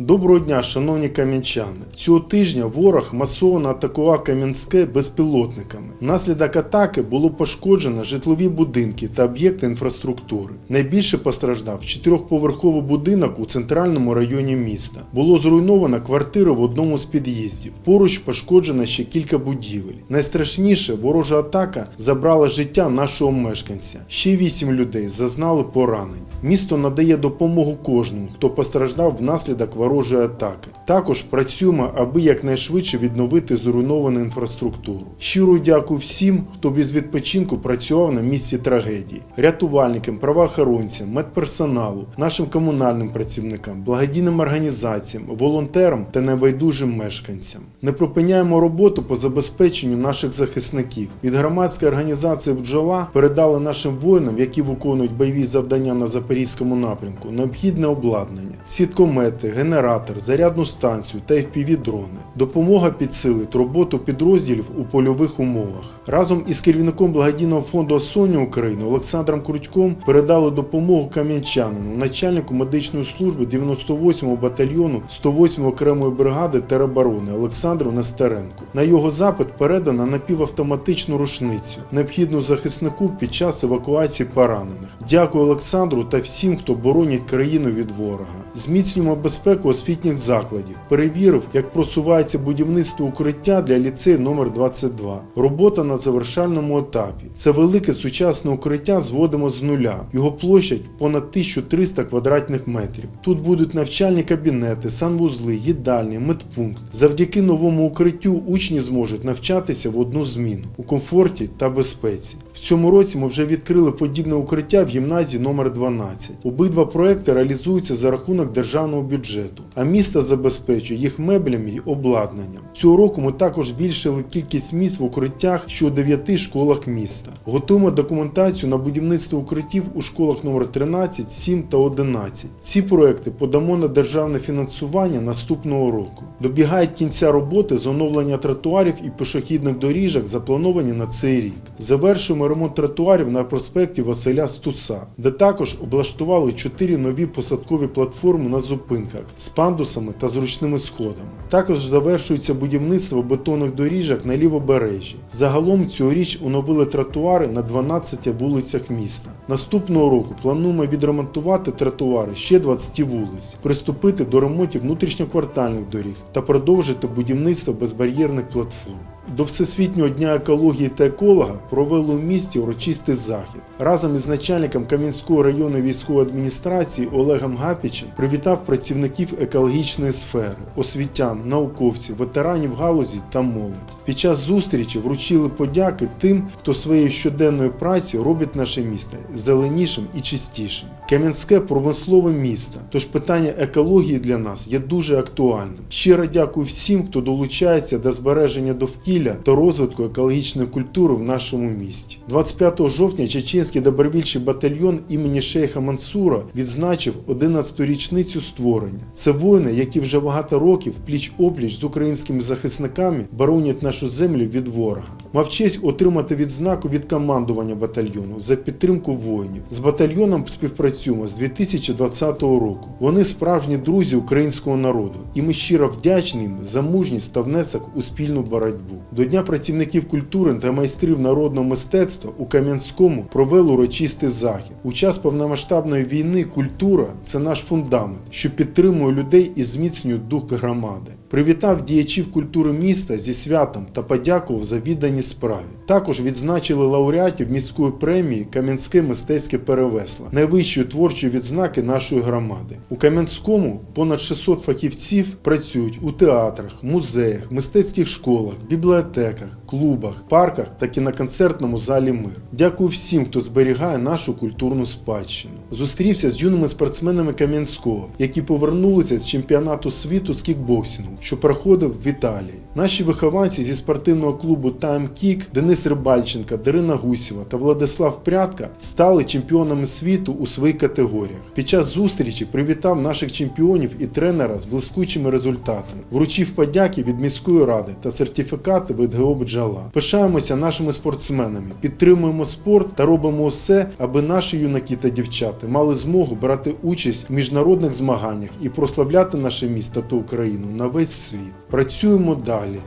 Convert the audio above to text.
Доброго дня, шановні кам'янчани. Цього тижня ворог масово атакував Кам'янське безпілотниками. Внаслідок атаки було пошкоджено житлові будинки та об'єкти інфраструктури. Найбільше постраждав чотирьохповерховий будинок у центральному районі міста. Було зруйновано квартира в одному з під'їздів. Поруч пошкоджено ще кілька будівель. Найстрашніше ворожа атака забрала життя нашого мешканця. Ще вісім людей зазнали поранень. Місто надає допомогу кожному, хто постраждав внаслідок ворожої атаки. Також працюємо, аби якнайшвидше відновити зруйновану інфраструктуру. Щиро дякую всім, хто без відпочинку працював на місці трагедії: рятувальникам, правоохоронцям, медперсоналу, нашим комунальним працівникам, благодійним організаціям, волонтерам та небайдужим мешканцям. Не припиняємо роботу по забезпеченню наших захисників. Від громадської організації «Бджола» передали нашим воїнам, які виконують бойові завдання на запорізькому напрямку, необхідне обладнання, сіткомети, генератор, зарядну станцію та FPV-дрони. Допомога підсилить роботу підрозділів у польових умовах. Разом із керівником благодійного фонду «Осоння України Олександром Крутьком передали допомогу кам'янчанину, начальнику медичної служби 98-го батальйону 108-ї окремої бригади тероборони Олександру Нестеренку. На його запит передано напівавтоматичну рушницю, необхідну захиснику під час евакуації поранених. Дякую Олександру та всім, хто боронить країну від ворога. Зміцнюємо безпеку освітніх закладів. Перевірив, як просувається будівництво укриття для ліцею номер 22. Робота на завершальному етапі. Це велике сучасне укриття зводимо з нуля. Його площа понад 1300 квадратних метрів. Тут будуть навчальні кабінети, санвузли, їдальні, медпункт. Завдяки новому укриттю учні зможуть навчатися в одну зміну у комфорті та безпеці. Цьому році ми вже відкрили подібне укриття в гімназії номер 12. Обидва проекти реалізуються за рахунок державного бюджету, а місто забезпечує їх меблями й обладнанням. Цього року ми також збільшили кількість місць в укриттях що у 9 школах міста. Готуємо документацію на будівництво укриттів у школах номер 13, 7 та 11. Ці проекти подамо на державне фінансування наступного року. Добігають кінця роботи з оновлення тротуарів і пішохідних доріжок, заплановані на цей рік. Завершуємо ремонт тротуарів на проспекті Василя Стуса, де також облаштували чотири нові посадкові платформи на зупинках з пандусами та зручними сходами. Також завершується будівництво бетонних доріжок на лівобережжі. Загалом цьогоріч оновили тротуари на 12 вулицях міста. Наступного року плануємо відремонтувати тротуари ще 20 вулиць, приступити до ремонтів внутрішньоквартальних доріг та продовжити будівництво безбар'єрних платформ. До Всесвітнього дня екології та еколога провели у місті урочистий захід. Разом із начальником Кам'янської районної військової адміністрації Олегом Гапічем привітав працівників екологічної сфери, освітян, науковців, ветеранів галузі та молодь. Під час зустрічі вручили подяки тим, хто своєю щоденною працею робить наше місто зеленішим і чистішим. Кам'янське промислове місто, тож питання екології для нас є дуже актуальним. Щиро дякую всім, хто долучається до збереження довкілля та розвитку екологічної культури в нашому місті. 25 жовтня Чеченський добровільчий батальйон імені Шейха Мансура відзначив 11-ту річницю створення. Це воїни, які вже багато років пліч-опліч з українськими захисниками боронять нашу землю від ворога. Мав честь отримати відзнаку від командування батальйону за підтримку воїнів. З батальйоном співпрацюємо з 2020 року. Вони справжні друзі українського народу, і ми щиро вдячні їм за мужність та внесок у спільну боротьбу. До Дня працівників культури та майстрів народного мистецтва у Кам'янському провели урочистий захід. У час повномасштабної війни культура це наш фундамент, що підтримує людей і зміцнює дух громади. Привітав діячів культури міста зі святом та подякував за віддані справі. Також відзначили лауреатів міської премії Кам'янське мистецьке перевесло, найвищої творчої відзнаки нашої громади. У Кам'янському понад 600 фахівців працюють у театрах, музеях, мистецьких школах, бібліотеках, клубах, парках та кіноконцертному залі Мир. Дякую всім, хто зберігає нашу культурну спадщину. Зустрівся з юними спортсменами Кам'янського, які повернулися з чемпіонату світу з кікбоксингу, що проходив в Італії. Наші вихованці зі спортивного клубу Time Кік, Денис Рибальченка, Дарина Гусєва та Владислав Прядка стали чемпіонами світу у своїх категоріях. Під час зустрічі привітав наших чемпіонів і тренера з блискучими результатами, вручив подяки від міської ради та сертифікати від ГО «Бджала». Пишаємося нашими спортсменами, підтримуємо спорт та робимо все, аби наші юнаки та дівчата мали змогу брати участь в міжнародних змаганнях і прославляти наше місто та Україну на весь світ. Працюємо далі.